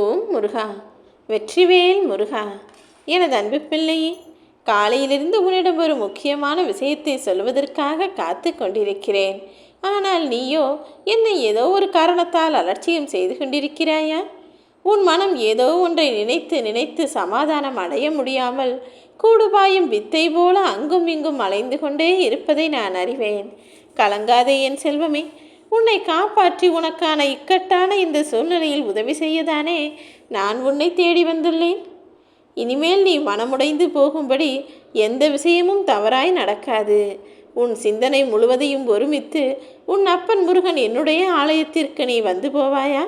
ஓம் முருகா. வெற்றிவேல் முருகா. எனது அன்பு பிள்ளையே காலையிலிருந்து உன்னிடம் ஒரு முக்கியமான விஷயத்தை சொல்வதற்காக காத்து கொண்டிருக்கிறேன். ஆனால் நீயோ என்னை ஏதோ ஒரு காரணத்தால் அலட்சியம் செய்து கொண்டிருக்கிறாயா? உன் மனம் ஏதோ ஒன்றை நினைத்து நினைத்து சமாதானம் அடைய முடியாமல் கூடுபாயும் வித்தை போல அங்கும் இங்கும் அலைந்து கொண்டே இருப்பதை நான் அறிவேன். கலங்காதே என் செல்வமே உன்னை காப்பாற்றி உனக்கான இக்கட்டான இந்த சூழ்நிலையில் உதவி செய்யதானே? நான் உன்னை தேடி வந்துள்ளேன். இனிமேல் நீ மனமுடைந்து போகும்படி எந்த விஷயமும் தவறாய் நடக்காது. உன் சிந்தனை முழுவதையும் ஒருமித்து உன் அப்பன் முருகன் என்னுடைய ஆலயத்திற்கு நீ வந்து போவாயா?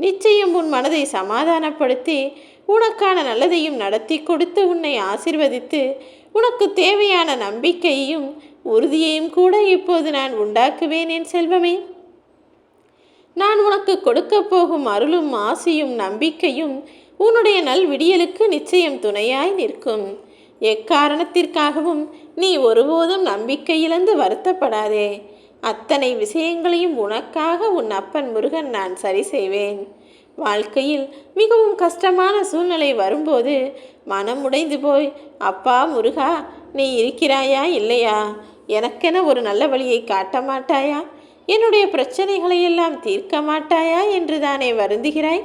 நிச்சயம் உன் மனதை சமாதானப்படுத்தி உனக்கான நல்லதையும் நடத்தி கொடுத்து உன்னை ஆசிர்வதித்து உனக்கு தேவையான நம்பிக்கையையும் உறுதியையும் கூட இப்போது நான் உண்டாக்குவேன் என் செல்வமே. நான் உனக்கு கொடுக்கப் போகும் அருளும் ஆசியும் நம்பிக்கையும் உன்னுடைய நல் விடியலுக்கு நிச்சயம் துணையாய் நிற்கும். எக்காரணத்திற்காகவும் நீ ஒருபோதும் நம்பிக்கை இழந்து வருத்தப்படாதே. அத்தனை விஷயங்களையும் உனக்காக உன் அப்பன் முருகன் நான் சரி செய்வேன். வாழ்க்கையில் மிகவும் கஷ்டமான சூழ்நிலை வரும்போது மனம் உடைந்து போய் அப்பா முருகா நீ இருக்கிறாயா இல்லையா? எனக்கென ஒரு நல்ல வழியை காட்ட மாட்டாயா? என்னுடைய பிரச்சனைகளை எல்லாம் தீர்க்க மாட்டாயா என்று தானே வருந்துகிறாய்?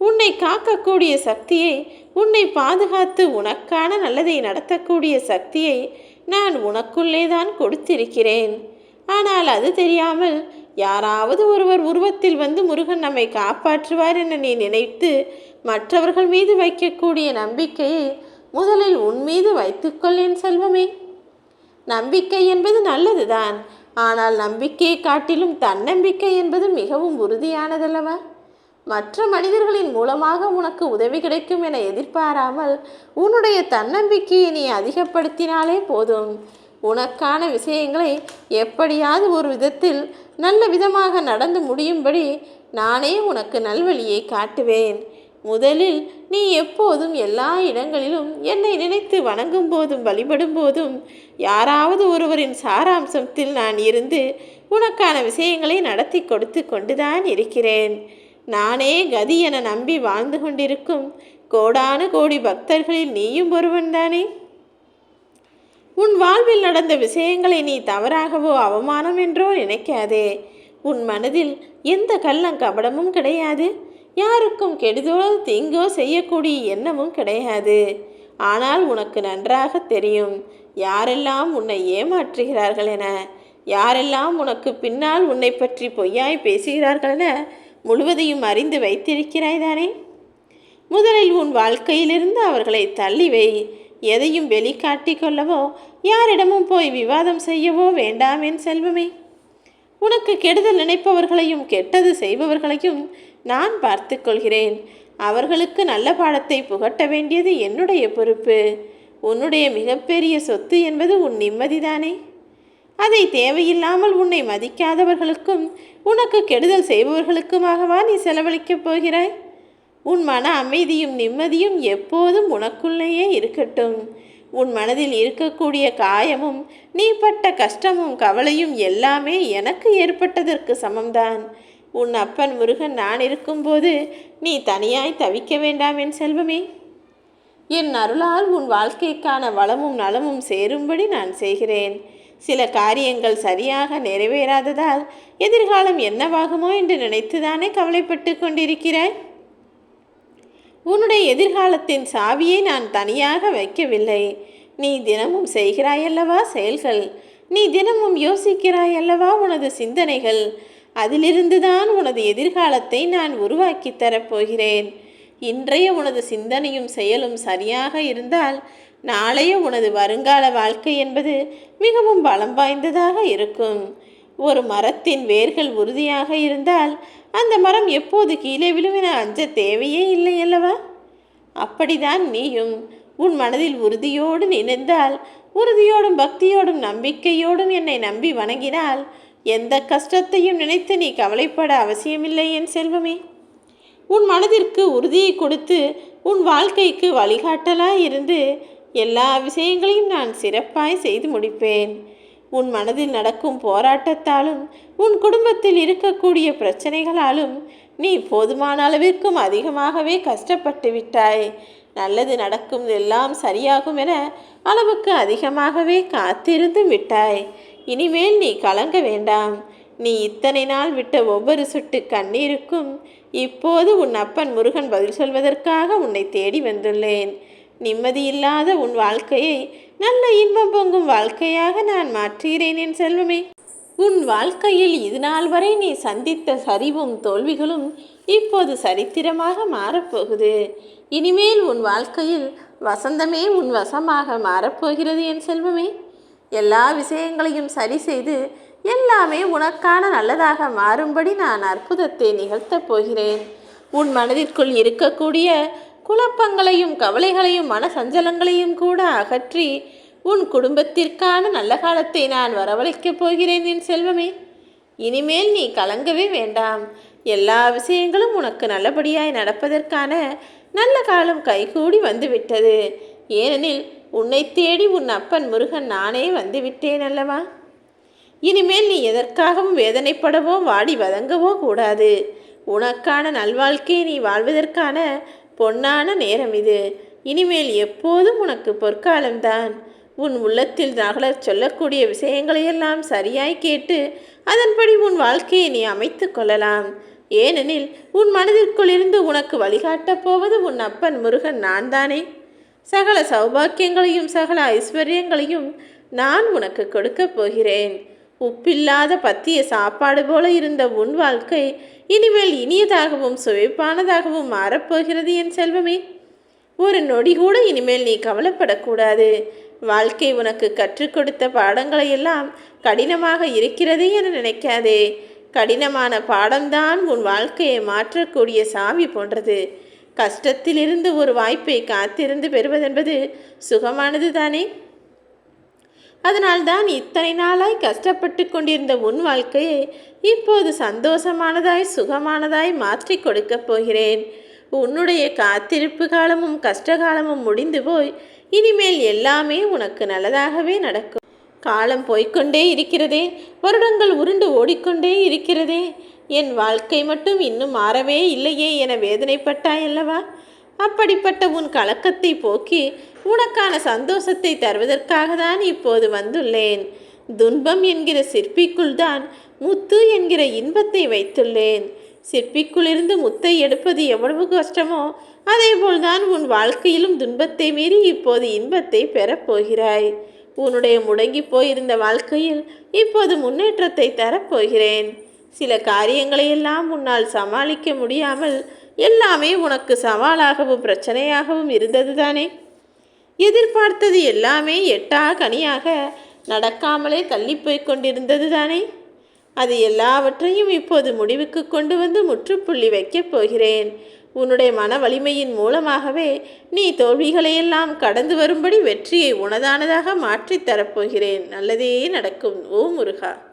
உன்னை காக்கக்கூடிய சக்தியை உன்னை பாதுகாத்து உனக்கான நல்லதை நடத்தக்கூடிய சக்தியை நான் உனக்குள்ளே தான் கொடுத்திருக்கிறேன். ஆனால் அது தெரியாமல் யாராவது ஒருவர் உருவத்தில் வந்து முருகன் நம்மை காப்பாற்றுவார் என நீ நினைத்து மற்றவர்கள் மீது வைக்கக்கூடிய நம்பிக்கையை முதலில் உன் மீது வைத்துக்கொள் என் செல்வமே. நம்பிக்கை என்பது நல்லதுதான். ஆனால் நம்பிக்கையை காட்டிலும் தன்னம்பிக்கை என்பது மிகவும் உறுதியானதல்லவா? மற்ற மனிதர்களின் மூலமாக உனக்கு உதவி கிடைக்கும் என எதிர்பாராமல் உன்னுடைய தன்னம்பிக்கையை நீ அதிகப்படுத்தினாலே போதும். உனக்கான விஷயங்களை எப்படியாவது ஒரு விதத்தில் நல்ல விதமாக நடந்து முடியும்படி நானே உனக்கு நல்வழியை காட்டுவேன். முதலில் நீ எப்போதும் எல்லா இடங்களிலும் என்னை நினைத்து வணங்கும் போதும் வழிபடும் போதும் யாராவது ஒருவரின் சாராம்சத்தில் நான் இருந்து உனக்கான விஷயங்களை நடத்தி கொடுத்து கொண்டுதான் இருக்கிறேன். நானே கதி என நம்பி வாழ்ந்து கொண்டிருக்கும் கோடானு கோடி பக்தர்களில் நீயும் ஒருவன்தானே? உன் வாழ்வில் நடந்த விஷயங்களை நீ தவறாகவோ அவமானம் என்றோ நினைக்காதே. உன் மனதில் எந்த கள்ளம் கபடமும் கிடையாது. யாருக்கும் கெடுதலோ தீங்கோ செய்யக்கூடிய எண்ணமும் கிடையாது. ஆனால் உனக்கு நன்றாக தெரியும். யாரெல்லாம் உன்னை ஏமாற்றுகிறார்கள் என யாரெல்லாம் உனக்கு பின்னால் உன்னை பற்றி பொய்யாய் பேசுகிறார்கள் என முழுவதையும் அறிந்து வைத்திருக்கிறாய் தானே? முதலில் உன் வாழ்க்கையிலிருந்து அவர்களை தள்ளி வை. எதையும் வெளிக்காட்டி கொள்ளவோ யாரிடமும் போய் விவாதம் செய்யவோ வேண்டாம் என் செல்வமே. உனக்கு கெடுதல் நினைப்பவர்களையும் கெட்டது செய்பவர்களையும் நான் பார்த்து கொள்கிறேன் அவர்களுக்கு நல்ல பாடத்தை புகட்ட வேண்டியது என்னுடைய பொறுப்பு. உன்னுடைய மிகப்பெரிய சொத்து என்பது உன் நிம்மதிதானே? அதை தேவையில்லாமல் உன்னை மதிக்காதவர்களுக்கும் உனக்கு கெடுதல் செய்பவர்களுக்குமாகவா நீ செலவழிக்கப் போகிறாய்? உன் மன அமைதியும் நிம்மதியும் எப்போதும் உனக்குள்ளேயே இருக்கட்டும். உன் மனதில் இருக்கக்கூடிய காயமும் நீ பட்ட கஷ்டமும் கவலையும் எல்லாமே எனக்கு ஏற்பட்டதற்கு சமம்தான். உன் அப்பன் முருகன் நான் இருக்கும்போது நீ தனியாய் தவிக்க வேண்டாம் என் செல்வமே. என் அருளால் உன் வாழ்க்கைக்கான வளமும் நலமும் சேரும்படி நான் செய்கிறேன். சில காரியங்கள் சரியாக நிறைவேறாததால் எதிர்காலம் என்னவாகுமோ என்று நினைத்துதானே கவலைப்பட்டு கொண்டிருக்கிறாய்? உன்னுடைய எதிர்காலத்தின் சாவியை நான் தனியாக வைக்கவில்லை. நீ தினமும் செய்கிறாயல்லவா செயல்கள்? நீ தினமும் யோசிக்கிறாயல்லவா உனது சிந்தனைகள்? அதிலிருந்து தான் உனது எதிர்காலத்தை நான் உருவாக்கி தரப்போகிறேன். இன்றைய உனது சிந்தனையும் செயலும் சரியாக இருந்தால் நாளைய உனது வருங்கால வாழ்க்கை என்பது மிகவும் பலம் வாய்ந்ததாக இருக்கும். ஒரு மரத்தின் வேர்கள் உறுதியாக இருந்தால் அந்த மரம் எப்போது கீழே விழும் என அஞ்ச தேவையே இல்லை அல்லவா? அப்படிதான் நீயும் உன் மனதில் உறுதியோடு நினைந்தால் உறுதியோடும் பக்தியோடும் நம்பிக்கையோடும் என்னை நம்பி வணங்கினால் எந்த கஷ்டத்தையும் நினைத்து நீ கவலைப்பட அவசியமில்லை என் செல்வமே. உன் மனதிற்கு உறுதியை கொடுத்து உன் வாழ்க்கைக்கு வழிகாட்டலாய் இருந்து எல்லா விஷயங்களையும் நான் சிறப்பாய் செய்து முடிப்பேன். உன் மனதில் நடக்கும் போராட்டத்தாலும் உன் குடும்பத்தில் இருக்கக்கூடிய பிரச்சனைகளாலும் நீ போதுமான அளவிற்கும் அதிகமாகவே கஷ்டப்பட்டு விட்டாய். நல்லது நடக்கும் எல்லாம் சரியாகும் என அளவுக்கு அதிகமாகவே காத்திருந்து விட்டாய். இனிமேல் நீ கலங்க வேண்டாம். நீ இத்தனை நாள் விட்ட ஒவ்வொரு சுட்டு கண்ணீருக்கும் இப்போது உன் அப்பன் முருகன் பதில் சொல்வதற்காக உன்னை தேடி வந்துள்ளேன். நிம்மதியில்லாத உன் வாழ்க்கையை நல்ல இன்பம் பொங்கும் வாழ்க்கையாக நான் மாற்றுகிறேன் என் செல்வமே. உன் வாழ்க்கையில் இதுநாள் வரை நீ சந்தித்த சரிவும் தோல்விகளும் இப்போது சரித்திரமாக மாறப்போகுது. இனிமேல் உன் வாழ்க்கையில் வசந்தமே உன் வசமாக மாறப்போகிறது என் செல்வமே. எல்லா விஷயங்களையும் சரி செய்து எல்லாமே உனக்கான நல்லதாக மாறும்படி நான் அற்புதத்தை நிகழ்த்தப் போகிறேன். உன் மனதிற்குள் இருக்கக்கூடிய குழப்பங்களையும் கவலைகளையும் மன சஞ்சலங்களையும் கூட அகற்றி உன் குடும்பத்திற்கான நல்ல காலத்தை நான் வரவழைக்கப் போகிறேன் என் செல்வமே. இனிமேல் நீ கலங்கவே வேண்டாம். எல்லா விஷயங்களும் உனக்கு நல்லபடியாய் நடப்பதற்கான நல்ல காலம் கைகூடி வந்துவிட்டது. ஏனெனில் உன்னை தேடி உன் அப்பன் முருகன் நானே வந்துவிட்டேன் அல்லவா இனிமேல் நீ எதற்காகவும் வேதனைப்படவோ வாடி வதங்கவோ கூடாது. உனக்கான நல்வாழ்க்கையை நீ வாழ்வதற்கான பொன்னான நேரம் இது. இனிமேல் எப்போதும் உனக்கு பொற்காலம்தான். உன் உள்ளத்தில் நகலச் சொல்லக்கூடிய விஷயங்களையெல்லாம் சரியாய் கேட்டு அதன்படி உன் வாழ்க்கையை நீ அமைத்து கொள்ளலாம். ஏனெனில் உன் மனதிற்குள் இருந்து உனக்கு வழிகாட்டப் போவது உன் அப்பன் முருகன் நான் தானே சகல சௌபாக்கியங்களையும் சகல ஐஸ்வர்யங்களையும் நான் உனக்கு கொடுக்கப் போகிறேன். உப்பில்லாத பத்திய சாப்பாடு போல இருந்த உன் வாழ்க்கை இனிமேல் இனியதாகவும் சுவைப்பானதாகவும் மாறப்போகிறது என் செல்வமே. ஒரு நொடி கூட இனிமேல் நீ கவலைப்படக்கூடாது. வாழ்க்கை உனக்கு கற்றுக் கொடுத்த பாடங்களை எல்லாம் கடினமாக இருக்கிறது என நினைக்காதே. கடினமான பாடம்தான் உன் வாழ்க்கையை மாற்றக்கூடிய சாவி போன்றது. கஷ்டத்திலிருந்து ஒரு வாய்ப்பை காத்திருந்து பெறுவதென்பது சுகமானது தானே அதனால்தான் இத்தனை நாளாய் கஷ்டப்பட்டு கொண்டிருந்த உன் வாழ்க்கையை இப்போது சந்தோஷமானதாய் சுகமானதாய் மாற்றி கொடுக்கப் போகிறேன். உன்னுடைய காத்திருப்பு காலமும் கஷ்டகாலமும் முடிந்து போய் இனிமேல் எல்லாமே உனக்கு நல்லதாகவே நடக்கும். காலம் போய்க்கொண்டே இருக்கிறதே வருடங்கள் உருண்டு ஓடிக்கொண்டே இருக்கிறதே. என் வாழ்க்கை மட்டும் இன்னும் மாறவே இல்லையே என வேதனைப்பட்டாய் அல்லவா? அப்படிப்பட்ட உன் கலக்கத்தை போக்கி உனக்கான சந்தோஷத்தை தருவதற்காக தான் இப்போது வந்துள்ளேன். துன்பம் என்கிற சிற்பிக்குள் தான் முத்து என்கிற இன்பத்தை வைத்துள்ளேன். சிற்பிக்குள்ளிருந்து முத்தை எடுப்பது எவ்வளவு கஷ்டமோ அதேபோல்தான் உன் வாழ்க்கையிலும் துன்பத்தை மீறி இப்போது இன்பத்தை பெறப்போகிறாய். உன்னுடைய முடங்கி போயிருந்த வாழ்க்கையில் இப்போது முன்னேற்றத்தை தரப்போகிறேன். சில காரியங்களையெல்லாம் உன்னால் சமாளிக்க முடியாமல் எல்லாமே உனக்கு சவாலாகவும் பிரச்சனையாகவும் இருந்தது தானே எதிர்பார்த்தது எல்லாமே எட்டா கனியாக நடக்காமலே தள்ளிப்போய் கொண்டிருந்தது தானே அது எல்லாவற்றையும் இப்போது முடிவுக்கு கொண்டு வந்து முற்றுப்புள்ளி வைக்கப் போகிறேன். உன்னுடைய மன வலிமையின் மூலமாகவே நீ தோல்விகளையெல்லாம் கடந்து வரும்படி வெற்றியை உனதானதாக மாற்றித் தரப்போகிறேன் நல்லதே நடக்கும் ஓ முருகா.